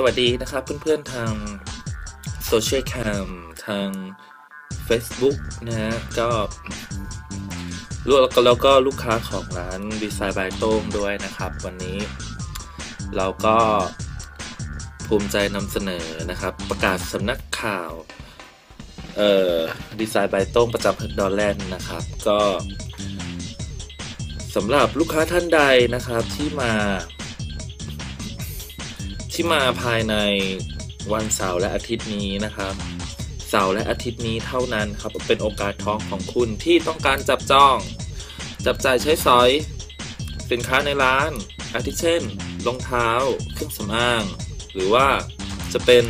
สวัสดีนะครับเพื่อนๆทางโซเชียลแคมทาง Facebook นะฮะก็แล้วก็แล้วก็ลูกค้าของร้านดีไซน์บายโต้งด้วยนะครับ วันนี้เราก็ภูมิใจนำเสนอนะครับ ประกาศสำนักข่าว เอ่อดีไซน์บายโต้งประจำดดอลแลนด์นะครับ ก็สำหรับลูกค้าท่านใดนะครับที่มา ที่มาภายในวันเสาร์และอาทิตย์นี้นะครับ เสาร์และอาทิตย์นี้เท่านั้นครับเป็นโอกาสทองของคุณที่ต้องการจับจ้อง จับจ่ายใช้สอย สินค้าในร้าน อาทิเช่นรองเท้าเครื่องสำอาง หรือว่าจะเป็น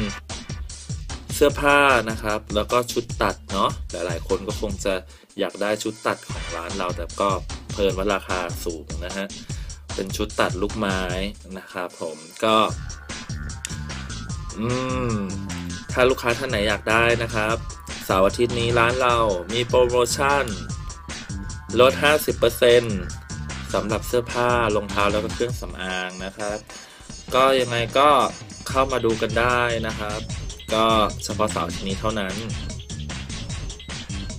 เสื้อผ้านะครับ แล้วก็ชุดตัดเนาะหลายๆ คนก็คงจะอยากได้ชุดตัดของร้านเราแต่ก็เพลินว่าราคาสูงนะฮะเป็นชุดตัดลูกไม้นะครับผมก็ อืม ถ้าลูกค้าท่านไหนอยากได้นะครับเสาร์อาทิตย์นี้ร้านเรามีโปรโมชั่น ลด 50%สำหรับเสื้อผ้ารองเท้าแล้วก็เครื่องสำอางนะครับ ก็ยังไงก็เข้ามาดูกันได้นะครับ ก็เฉพาะเสาร์อาทิตย์นี้เท่านั้น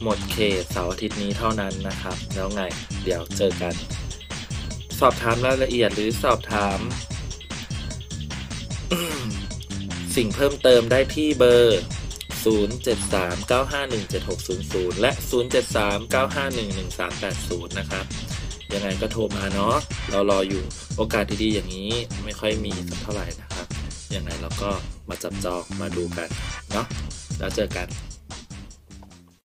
หมดเขตเสาร์อาทิตย์นี้เท่านั้นนะครับ แล้วไงเดี๋ยวเจอกัน สอบถามรายละเอียดหรือสอบถาม สิ่งเพิ่มเติมได้ที่เบอร์ 0739517600 และ 0739511380 นะครับ ยังไงก็โทรมาเนาะเรารออยู่โอกาสดีๆอย่างนี้ไม่ค่อยมีสักเท่าไหร่นะครับ ยังไงเราก็มาจับจองมาดูกันเนาะแล้วเจอกัน